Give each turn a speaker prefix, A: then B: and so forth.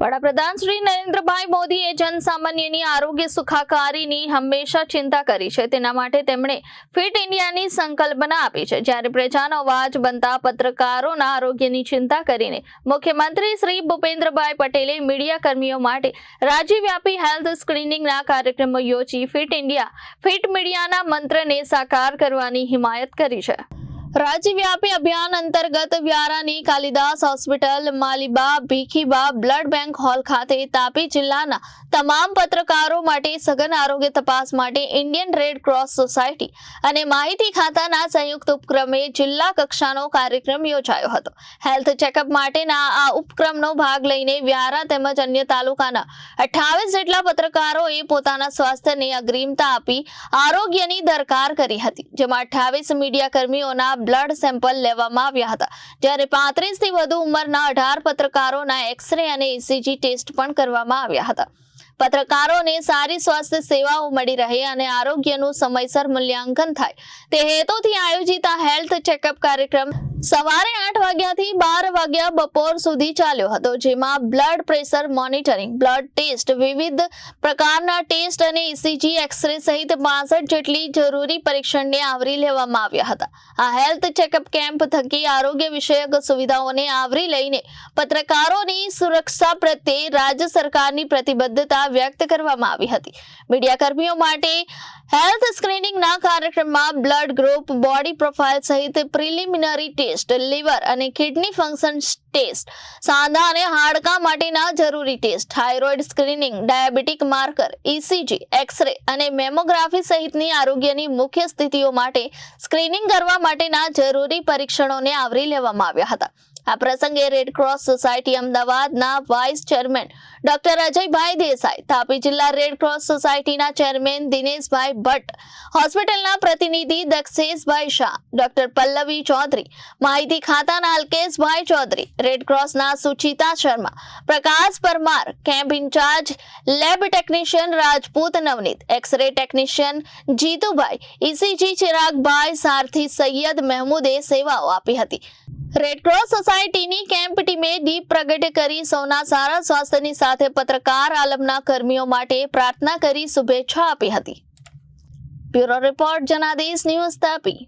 A: વડાપ્રધાન શ્રી નરેન્દ્રભાઈ મોદીએ જનસામાન્યની આરોગ્ય સુખાકારીની હંમેશા ચિંતા કરી છે. તેના માટે તેમણે ફિટ ઇન્ડિયાની સંકલ્પના આપી છે. જ્યારે પ્રજાનો અવાજ બનતા પત્રકારોના આરોગ્યની ચિંતા કરીને મુખ્યમંત્રી શ્રી ભૂપેન્દ્રભાઈ પટેલે મીડિયા કર્મીઓ માટે રાજ્યવ્યાપી હેલ્થ સ્ક્રીનિંગના કાર્યક્રમો યોજી ફિટ ઇન્ડિયા ફિટ મીડિયાના મંત્રને સાકાર કરવાની હિમાયત કરી છે. રાજ્યવ્યાપી અભિયાન અંતર્ગત વ્યારાની Kalidas hospital, Maliba, Bhikhiba, blood bank hall ખાતે તાપી જિલ્લાના તમામ પત્રકારો માટે સઘન આરોગ્ય તપાસ માટે ઇન્ડિયન રેડ ક્રોસ સોસાયટી અને માહિતી ખાતાના સંયુક્ત ઉપક્રમે જિલ્લા કક્ષાનો કાર્યક્રમ યોજાયો હતો. હેલ્થ ચેકઅપ માટેના આ ઉપક્રમનો ભાગ લઈને વ્યારા તેમજ અન્ય તાલુકાના અઠ્ઠાવીસ જેટલા પત્રકારોએ પોતાના સ્વાસ્થ્યને અગ્રિમતા આપી આરોગ્યની દરકાર કરી હતી, જેમાં અઠ્ઠાવીસ મીડિયા કર્મીઓના બ્લડ સેમ્પલ લેવામાં આવ્યા હતા. જ્યારે પાંત્રીસથી વધુ ઉંમરના અઢાર પત્રકારોના એક્સરે અને ઇસીજી ટેસ્ટ પણ કરવામાં આવ્યા હતા. પત્રકારોને સારી સ્વાસ્થ્ય સેવાઓ મળી રહે અને આરોગ્યનું સમયસર મૂલ્યાંકન થાય. તે હેતુથી આયોજિત આ હેલ્થ ચેકઅપ કાર્યક્રમ સવારે આઠ વાગ્યાથી બાર વાગ્યા બપોર સુધી ચાલ્યો હતો, જેમાં blood pressure monitoring, blood test, વિવિધ પ્રકારના ટેસ્ટ અને ઇસીજી, એક્સરે સહિત પાસઠ જેટલી જરૂરી પરીક્ષણને આવરી લેવામાં આવ્યા હતા. આ હેલ્થ ચેકઅપ કેમ્પ થકી આરોગ્ય વિષયક સુવિધાઓને આવરી લઈને પત્રકારોની સુરક્ષા પ્રત્યે રાજ્ય સરકારની પ્રતિબદ્ધતા વ્યક્ત કરવામાં આવી હતી. મીડિયા કર્મીઓ માટે હેલ્થ સ્ક્રીનિંગના કાર્યક્રમમાં બ્લડ ગ્રુપ, બોડી પ્રોફાઇલ સહિત પ્રિલિમિનરી ટેસ્ટ, લીવર અને કિડની ફંક્શન ટેસ્ટ, સાંધા અને હાડકાં માટેના જરૂરી test, thyroid screening, diabetic marker, ECG, x ray અને મેમોગ્રાફી સહિતની આરોગ્યની મુખ્ય સ્થિતિઓ માટે સ્ક્રીનિંગ કરવા માટેના જરૂરી પરીક્ષણોને આવરી લેવામાં આવ્યા હતા. આ પ્રસંગે રેડ ક્રોસ સોસાયટી અમદાવાદના vice chairman doctor Ajaybhai Desai, Tapi જિલ્લા રેડ ક્રોસ સોસાયટીના ચેરમેન દિનેશભાઈ ભટ્ટ હોસ્પિટલના પ્રતિનિધિ દક્ષેશભાઈ શાહ ડોક્ટર પલ્લવી ચૌધરી, માહિતી ખાતાના Alkeshbhai Chaudhary red ક્રોસના Suchita Sharma, Prakash Parmar camp incharge lab technician Rajput Navneet x ray technician Jitubhai ECG Chiragbhai Sarthi Saiyad મહેમૂદે સેવાઓ આપી હતી. રેડક્રોસ સોસાયટીની કેમ્પ ટીમે દીપ પ્રગટ કરી સૌના સારા સ્વાસ્થ્યની સાથે પત્રકાર આલમના કર્મીઓ માટે પ્રાર્થના કરી શુભેચ્છા આપી હતી. Bureau report Janadesh news Tapi.